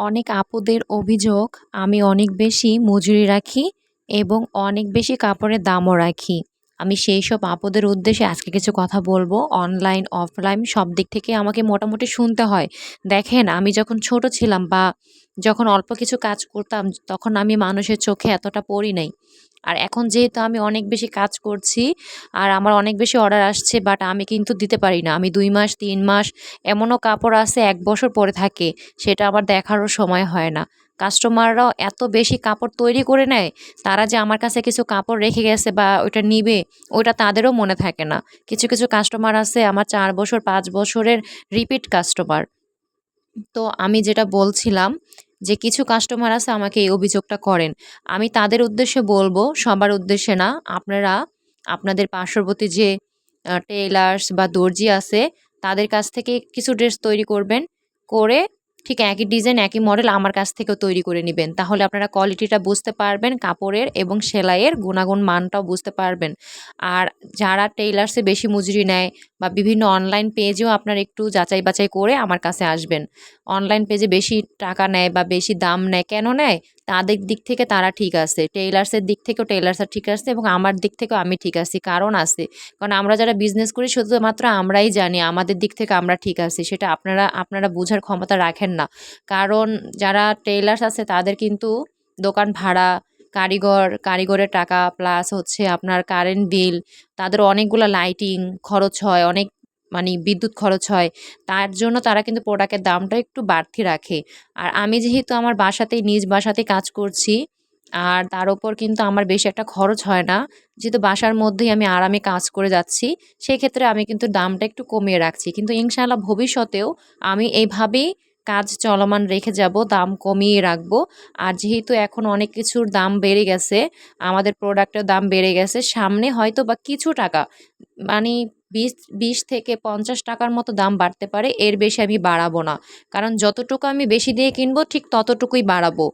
অনেক আপুদের অভিযোগ আমি অনেক বেশি মজুরি রাখি এবং অনেক বেশি কাপড়ের দামও রাখি। আমি সেই সব আপদের উদ্দেশ্যে আজকে কিছু কথা বলব অনলাইন অফলাইন সব দিক থেকে আমাকে মোটামুটি শুনতে হয়। দেখেন, আমি যখন ছোট ছিলাম বা যখন অল্প কিছু কাজ করতাম, তখন আমি মানুষের চোখে এতটা পড়ি নাই। আর এখন যেহেতু আমি অনেক বেশি কাজ করছি, আর আমার অনেক বেশি অর্ডার আসছে বাট আমি কিন্তু দিতে পারি না। আমি দুই মাস, তিন মাস, এমনও কাপড় আছে, এক বছর পরে থাকে, সেটা আবার দেখারও সময় হয় না। কাস্টমাররাও এত বেশি কাপড় তৈরি করে নেয়, তারা যে আমার কাছে কিছু কাপড় রেখে গেছে বা ওইটা নিবে, ওইটা তাদেরও মনে থাকে না। কিছু কিছু কাস্টমার আছে, আমার চার বছর, পাঁচ বছরের রিপিট কাস্টমার। তো আমি যেটা বলছিলাম যে কিছু কাস্টমার আছে আমাকে এই অভিযোগটা করেন। আমি তাদের উদ্দেশ্যে বলব, সবার উদ্দেশ্যে না, আপনারা আপনাদের পার্শ্ববর্তী যে টেলার্স বা দর্জি আছে, তাদের কাছ থেকে কিছু ড্রেস তৈরি করবেন, করে ঠিক একই ডিজাইন, একই মডেল আমার কাছ থেকেও তৈরি করে নেবেন। তাহলে আপনারা কোয়ালিটিটা বুঝতে পারবেন কাপড়ের এবং সেলাইয়ের গুণাগুণ, মানটাও বুঝতে পারবেন। আর যারা টেইলার্সে বেশি মজুরি নেয় বা বিভিন্ন অনলাইন পেজেও আপনার একটু যাচাই বাছাই করে আমার কাছে আসবেন। অনলাইন পেজে বেশি টাকা নেয় বা বেশি দাম নেয়, কেন নেয়? তাদের দিক থেকে তারা ঠিক আছে। টেইলার্সের দিক থেকেও টেইলার্সের ঠিক আছে এবং আমার দিক থেকেও আমি ঠিক আছি, কারণ আছে। কারণ আমরা যারা বিজনেস করি, শুধুমাত্র আমরাই জানি, আমাদের দিক থেকে আমরা ঠিক আছি, সেটা আপনারা আপনারা বোঝার ক্ষমতা রাখেন না। কারণ যারা টেইলার্স আছে, তাদের কিন্তু দোকান ভাড়া, কারিগর, কারিগরের টাকা প্লাস হচ্ছে আপনার কারেন্ট বিল তাদের অনেকগুলো লাইটিং খরচ হয়, অনেক মানে বিদ্যুৎ খরচ হয়, তার জন্য তারা কিন্তু প্রোডাক্টের দামটা একটু বাড়তি রাখে। আর আমি যেহেতু আমার বাসাতেই, নিজ বাসাতেই কাজ করছি, আর তার ওপর কিন্তু আমার বেশি একটা খরচ হয় না, যেহেতু বাসার মধ্যেই আমি আরামে কাজ করে যাচ্ছি সেই ক্ষেত্রে আমি কিন্তু দামটা একটু কমিয়ে রাখছি। কিন্তু ইনশাআল্লাহ ভবিষ্যতেও আমি এইভাবেই কাজ চলমান রেখে যাব, দাম কমিয়ে রাখব। আর যেহেতু এখন অনেক কিছুর দাম বেড়ে গেছে, আমাদের প্রোডাক্টের দাম বেড়ে গেছে, সামনে হয়তো বা কিছু টাকা মানে বিশ বিশ থেকে পঞ্চাশ টাকার মতো দাম বাড়তে পারে, এর বেশি আমি বাড়াবো না। কারণ যতটুকু আমি বেশি দিয়ে কিনবো, ঠিক ততটুকুই বাড়াবো।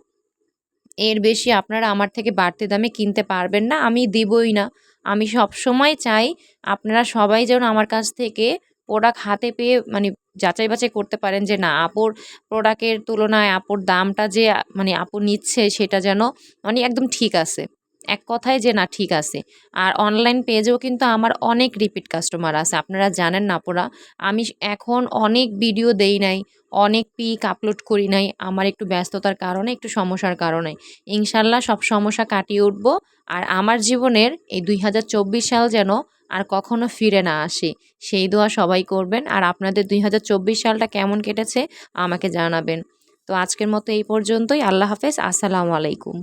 এর বেশি আপনারা আমার থেকে বাড়তি দামে কিনতে পারবেন না, আমি দিবই না। আমি সব সময় চাই আপনারা সবাই যেন আমার কাছ থেকে প্রোডাক্ট হাতে পেয়ে মানে যাচাই বাছাই করতে পারেন যে, না, আপুর প্রোডাক্টের তুলনায়, আপুর দামটা যে মানে আপু নিচ্ছে সেটা যেন মানে একদম ঠিক আছে। এক কথায় যে না, ঠিক আছে। আর অনলাইন পেজেও কিন্তু আমার অনেক রিপিট কাস্টমার আছে। আপনারা জানেন না আপুরা, আমি এখন অনেক ভিডিও দেই নাই, অনেক পিক আপলোড করি নাই, আমার একটু ব্যস্ততার কারণে, একটু সমস্যার কারণে। ইনশাল্লাহ সব সমস্যা কাটিয়ে উঠবো আর আমার জীবনের এই দুই হাজার চব্বিশ সাল যেন আর কখনো ফিরে না আসে। সেই দোয়া সবাই করবেন আর আপনাদের দুই হাজার চব্বিশ সালটা কেমন কেটেছে আমাকে জানাবেন। তো আজকের মতো এই পর্যন্তই, আল্লাহ হাফেজ, আসসালামু আলাইকুম।